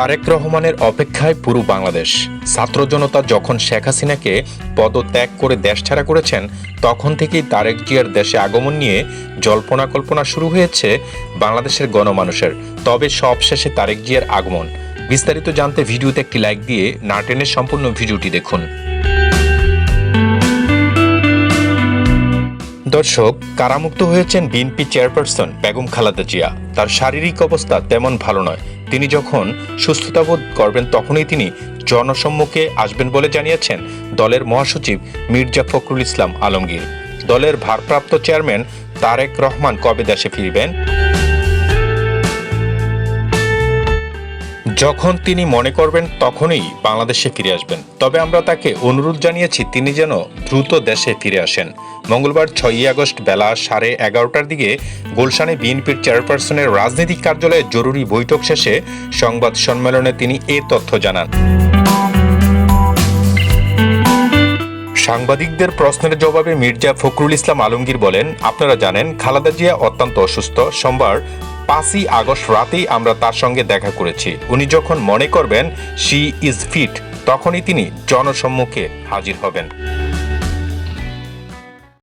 তারেক রহমানের অপেক্ষায় পুরো বাংলাদেশ। ছাত্র জনতা যখন শেখ হাসিনাকে পদত্যাগ করে দেশ ছাড়া করেছেন, তখন থেকেই তারেক জিয়ার দেশে আগমন নিয়ে জল্পনা কল্পনা শুরু হয়েছে বাংলাদেশের গণমানুষের। তবে সবশেষে তারেক জিয়ার আগমন। বিস্তারিত জানতে ভিডিওতে একটি লাইক দিয়ে নাটেনের সম্পূর্ণ ভিডিওটি দেখুন। দর্শক, কারামুক্ত হয়েছেন বিএনপি চেয়ারপারসন বেগম খালাদা জিয়া। তার শারীরিক অবস্থা তেমন ভালো নয়। তিনি যখন সুস্থতাবোধ করবেন তখনই তিনি জনসম্মুখে আসবেন বলে জানিয়েছেন দলের মহাসচিব মির্জা ফখরুল ইসলাম আলমগীর। দলের ভারপ্রাপ্ত চেয়ারম্যান তারেক রহমান কবে দেশে ফিরবেন? যখন তিনি মনে করবেন তখনই বাংলাদেশে ফিরে আসবেন। তবে আমরা তাকে অনুরোধ জানিয়েছি তিনি যেন দ্রুত দেশে ফিরে আসেন। মঙ্গলবার ছয়ই আগস্ট বেলা সাড়ে এগারোটার দিকে গুলশানে বিএনপির চেয়ারপারসনের রাজনৈতিক কার্যালয়ে জরুরি বৈঠক শেষে সংবাদ সম্মেলনে তিনি এ তথ্য জানান। সাংবাদিকদের প্রশ্নের জবাবে মির্জা ফখরুল ইসলাম আলমগীর বলেন, আপনারা জানেন, খালাদা জিয়া অত্যন্ত অসুস্থ। সোমবার পাঁচই আগস্ট রাতেই আমরা তার সঙ্গে দেখা করেছি। উনি যখন মনে করবেন শি ইজ ফিট তখনই তিনি জনসম্মুখে হাজির হবেন।